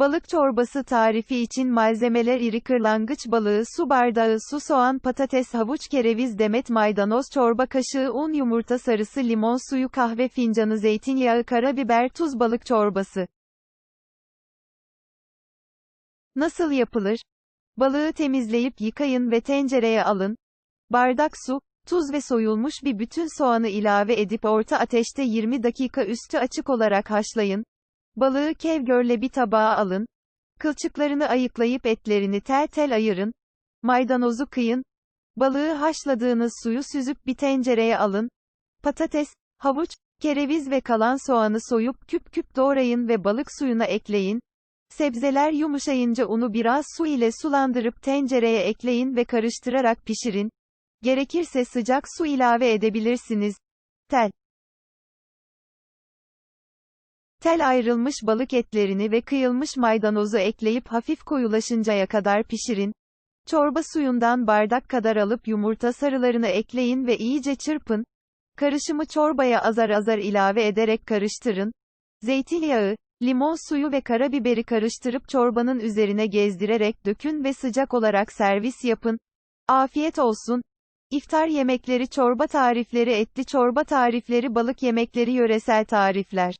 Balık çorbası tarifi için malzemeler iri kırlangıç balığı su bardağı su soğan patates havuç kereviz demet maydanoz çorba kaşığı un yumurta sarısı limon suyu kahve fincanı zeytinyağı karabiber tuz balık çorbası. Nasıl yapılır? Balığı temizleyip yıkayın ve tencereye alın. Bardak su, tuz ve soyulmuş bir bütün soğanı ilave edip orta ateşte 20 dakika üstü açık olarak haşlayın. Balığı kevgörle bir tabağa alın. Kılçıklarını ayıklayıp etlerini tel tel ayırın. Maydanozu kıyın. Balığı haşladığınız suyu süzüp bir tencereye alın. Patates, havuç, kereviz ve kalan soğanı soyup küp küp doğrayın ve balık suyuna ekleyin. Sebzeler yumuşayınca unu biraz su ile sulandırıp tencereye ekleyin ve karıştırarak pişirin. Gerekirse sıcak su ilave edebilirsiniz. Tel Tel ayrılmış balık etlerini ve kıyılmış maydanozu ekleyip hafif koyulaşıncaya kadar pişirin. Çorba suyundan bardak kadar alıp yumurta sarılarını ekleyin ve iyice çırpın. Karışımı çorbaya azar azar ilave ederek karıştırın. Zeytinyağı, limon suyu ve karabiberi karıştırıp çorbanın üzerine gezdirerek dökün ve sıcak olarak servis yapın. Afiyet olsun. İftar yemekleri çorba tarifleri etli çorba tarifleri balık yemekleri yöresel tarifler